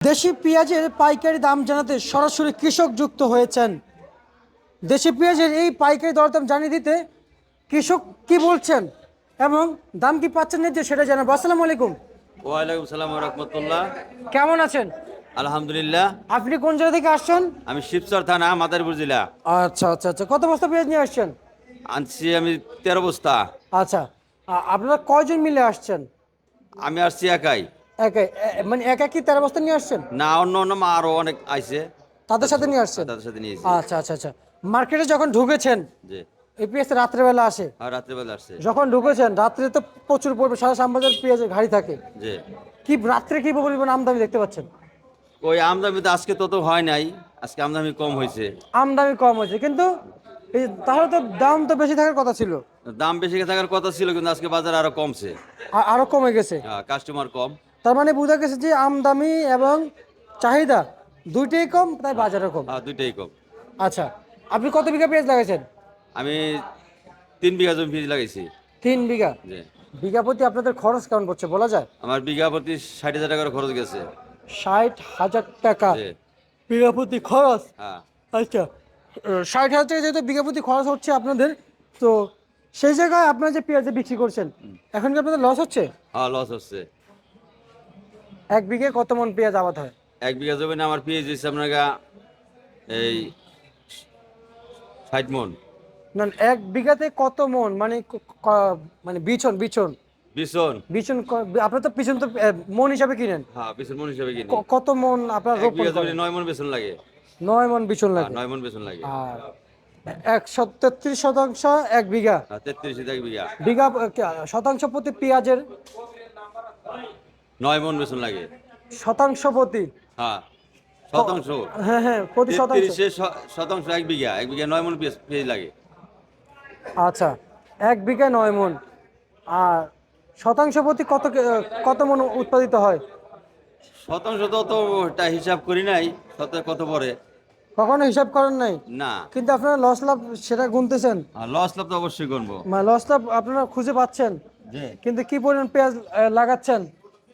দেশি পেঁয়াজের পাইকারি দাম জানাতে সরাসরি কৃষক যুক্ত হয়েছেন। দেশি পেঁয়াজের এই পাইকারি দরদাম জানিয়ে দিতে কৃষক কি বলছেন এবং দাম কি পাচ্ছেন যে সেটা জানাব। আসসালামু আলাইকুম। ওয়ালাইকুম সালাম রহমতুল্লাহ। কেমন আছেন? আলহামদুলিল্লাহ। আপনি কোন জায়গা থেকে আসছেন? আমি শিবচর থানা মাদারীপুর জেলা। আচ্ছা আচ্ছা আচ্ছা। কত বস্তা পেঁয়াজ নিয়ে আসছেন? আনছি আমি তেরো বস্তা। আচ্ছা। আপনারা কয়জন মিলে আসছেন? আমি আসছি একাই। একাই মানে একা কি তেরো বস্তা নিয়ে আসছেন? না অন্য অন্য মা আরও অনেক আইছে। তাদের সাথে নিয়ে আসছেন? তাদের সাথে নিয়েছি আচ্ছা আচ্ছা আচ্ছা। মার্কেটে যখন ঢুকেছেন জি। এই পেঁয়াজ তো রাত্রেবেলা আসে। আর রাত্রেবেলা আসছে। যখন ঢুকেছেন রাত্রে তো প্রচুর পরিমাণ সাড়ে সাত পেঁয়াজের গাড়ি থাকে। জি। কি রাত্রে কি পরিমাণ আমদানি দেখতে পাচ্ছেন? ওই আমদামি তো আজকে তত হয় নাই। আজকে আমদামি কম হয়েছে। আমদানি কম হয়েছে কিন্তু এই তাহলে তো দাম তো বেশি থাকার কথা ছিল। দাম বেশি থাকার কথা ছিল কিন্তু আজকে বাজার আরও কমছে। আরও কমে গেছে। কাস্টমার কম। তার মানে বোঝা গেছে যে আমদামি এবং চাহিদা দুইটাই কম তাই বাজারও কম। হ্যাঁ দুইটাই কম। আচ্ছা আপনি কত বিঘা পেঁয়াজ লাগাইছেন? আমি তিন বিঘা জমি ফিজ লাগাইছি। তিন বিঘা? বিঘা প্রতি আপনাদের খরচ কেমন পড়ছে বলা যায়? আমার বিঘা প্রতি ষাট হাজার টাকার খরচ গেছে। ষাট হাজার টাকা। বিঘা প্রতি খরচ? হ্যাঁ। আচ্ছা ষাট হাজার টাকা যেহেতু বিঘা প্রতি খরচ হচ্ছে আপনাদের তো সেই জায়গায় আপনারা যে পেঁয়াজে বিক্রি করছেন এখন কি আপনাদের লস হচ্ছে? হ্যাঁ লস হচ্ছে। এক বিঘে কত মন পেঁয়াজ আবাদ হয়? এক বিঘা জমি আমার পিএইচ হচ্ছে আপনার এই ষাট মন। না এক বিঘাতে কত মন? মানে মানে বিছন বিছন। বিশন বিছন আপনার তো পিছন তো মন হিসাবে কিনেন। হ্যাঁ বিশন মন হিসাবে কিনি। ক- কত মন আপনার রোপণ করেন? জমি নয় মন বেসন লাগে। নয় মন বিছন হ্যাঁ, লাগে নয় মন বেসন লাগে। আর একশো তেত্রিশ শতাংশ এক বিঘা। হ্যাঁ তেত্রিশ এক বিঘা। বিঘা শতাংশ প্রতি পেঁয়াজের? নয় মন বেসন লাগে। শতাংশ প্রতি? হ্যাঁ শতাংশ। হ্যাঁ হ্যাঁ প্রতি শতাংশ। শতাংশ এক বিঘা এক বিঘা নয় মন পেঁয়াজ- লাগে। আচ্ছা এক বিঘা নয় মন। আর শতাংশ প্রতি কত কত মন উৎপাদিত হয়? শতাংশ তো অতটা হিসাব করি নাই শত কত পরে কখনো হিসাব করেন নাই? না। কিন্তু আপনারা লস লাভ সেটা গুনতেছেন। লস লাভ তো অবশ্যই গুনবো। মানে লস লাভ আপনারা খুঁজে পাচ্ছেন। জি। কিন্তু কি পরিমাণ পেঁয়াজ লাগাচ্ছেন?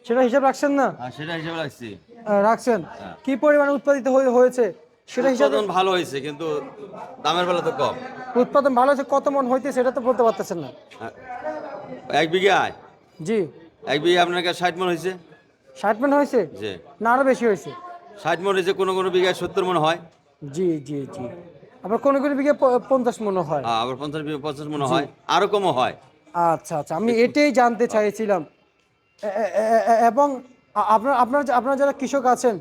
সেটা হিসাব রাখছেন না? হ্যাঁ সেটা হিসাবে রাখছি। রাখছেন। কি পরিমাণ উৎপাদিত হয়ে- হয়েছে? সেটা হিসাবে ভালো হয়েছে কিন্তু দামের বেলা তো কম। উৎপাদন ভালো হয়েছে কত মন হইতে সেটা তো বলতে পারতেছেন না। হ্যাঁ। এক বিঘায়? জি। এক বিঘা আপনার কাছে ষাট মন হয়েছে। ষাট মন হয়েছে? জি। না আরও বেশি হয়েছে? ষাট মন হয়েছে কোনো কোনো বিঘায় সত্তর মন হয়। জি জি জি। আবার কোনো কোনো বিঘে পঞ্চাশ মনও হয়। হ্যাঁ, আবার পঞ্চাশ বিঘা পঞ্চাশ মন হয়। আরও কমও হয়। আচ্ছা আচ্ছা। আমি এটাই জানতে চাইছিলাম। এবং আপনার আপনার আপনার যারা কৃষক আছেন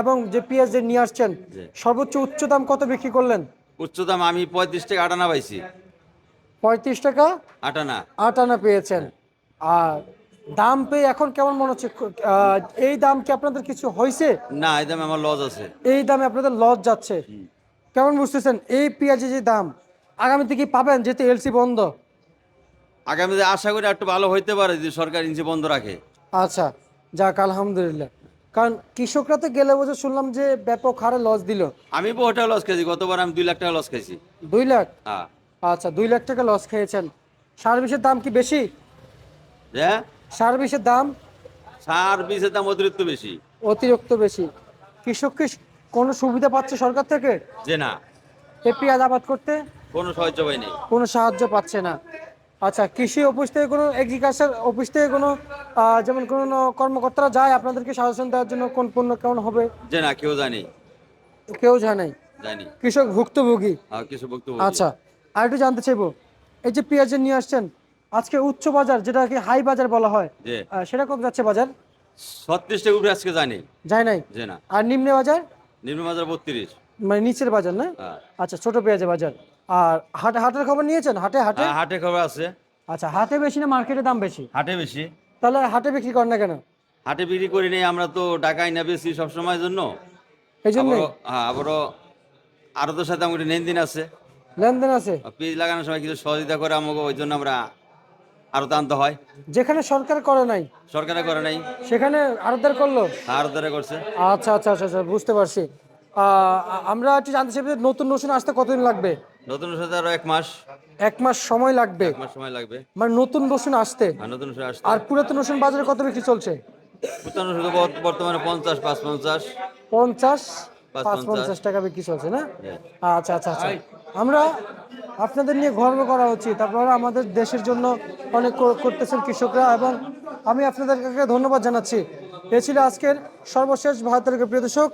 এবং যে পেঁয়াজ যে নিয়ে আসছেন সর্বোচ্চ উচ্চ দাম কত বিক্রি করলেন? উচ্চ দাম আমি পঁয়ত্রিশ টাকা আটানা পাইছি। পঁয়ত্রিশ টাকা? আটানা। আট আনা পেয়েছেন। আর দাম পেয়ে এখন কেমন মনে হচ্ছে? এই দাম কি আপনাদের কিছু হয়েছে না এই দামে আমার লস আছে। এই দামে আপনাদের লস যাচ্ছে। কেমন বুঝতেছেন? এই পেঁয়াজের যে দাম আগামীতে কি পাবেন যেহেতু এলসি বন্ধ। আগামীতে আশা করি একটু ভালো হইতে পারে যদি সরকার ইঞ্চি বন্ধ রাখে। আচ্ছা যাক আলহামদুলিল্লাহ। কারণ কৃষকরা তো গেলে বছর শুনলাম যে ব্যাপক হারে লস দিল। আমি বহুটা লস খেয়েছি গতবার আমি দুই লাখ টাকা লস খেয়েছি। দুই লাখ? হ্যাঁ। আচ্ছা দুই লাখ টাকা লস খেয়েছেন। সার্ভিসের দাম কি বেশি? হ্যাঁ সার্ভিসের দাম? সার বীজের দাম অতিরিক্ত বেশি। অতিরিক্ত বেশি। কৃষক কি কোনো সুবিধা পাচ্ছে সরকার থেকে? যে না। এ পেঁয়াজ আবাদ করতে? কোনো সাহায্য পাই নেই কোনো সাহায্য পাচ্ছে না। আচ্ছা কৃষি অফিস থেকে কোনো এগ্রিকালচার অফিস থেকে কোনো যেমন কোনো কর্মকর্তারা যায় আপনাদেরকে সাজেশন দেওয়ার জন্য কোন পণ্য কেমন হবে? যে না কেউ জানি কেউ জানাই জানি কৃষক ভুক্তভোগী? আর কিছু বক্তব্য আচ্ছা আর একটু জানতে চাইব এই যে পেঁয়াজ যে নিয়ে আসছেন আজকে উচ্চ বাজার যেটাকে হাই বাজার বলা হয় সেটা কত যাচ্ছে বাজার? ছত্রিশ টাকা উঠে আজকে জানি যায় নাই? যে না। আর নিম্নে বাজার? নিম্ন বাজার বত্রিশ। মানে নিচের বাজার না? হ্যাঁ। আচ্ছা ছোট পেঁয়াজের বাজার। আর হাট হাটের খবর নিয়েছেন? হাটে হাটে? হাটে খবর আছে। আচ্ছা হাটে বেশি না মার্কেটে দাম বেশি? হাটে বেশি। তাহলে হাটে বিক্রি করেন না কেন? হাটে বিক্রি করি নেই আমরা তো টাকাই না বেশি সবসময়ের জন্য। এই আবারও হ্যাঁ আবারও আরও তো সাথে আমাদের লেনদেন আছে। লেনদেন আছে? পেজ লাগানোর সময় কিছু সহযোগিতা করে আমাকে ওই জন্য আমরা আরও টানতে হয়। যেখানে সরকার করে নাই। সরকারে করে নাই। সেখানে আরদার করল? আরও ধরে করছে। আচ্ছা আচ্ছা আচ্ছা আচ্ছা বুঝতে পারছি। আমরা একটু জানতে চাই নতুন রসুন আসতে কতদিন লাগবে? নতুন সাথে আরও এক মাস। এক মাস সময় লাগবে। এক মাস সময় লাগবে। মানে নতুন আসতে। আর নতুন ওষুধ আসতে। আর পুরাতন বাজারে কত বিক্রি চলছে? শত বর্তমানে পঞ্চাশ পাঁচ পঞ্চাশ। পঞ্চাশ পাঁচ পঞ্চাশ। পঞ্চাশ টাকা বিক্রি চলছে না? আচ্ছা আচ্ছা আচ্ছা। আমরা আপনাদের নিয়ে গর্ব করা উচিত আপনারা আমাদের দেশের জন্য অনেক করতেছেন কৃষকরা এবং আমি আপনাদেরকে ধন্যবাদ জানাচ্ছি। এ ছিল আজকের সর্বশেষ ভারতের প্রিয় দর্শক।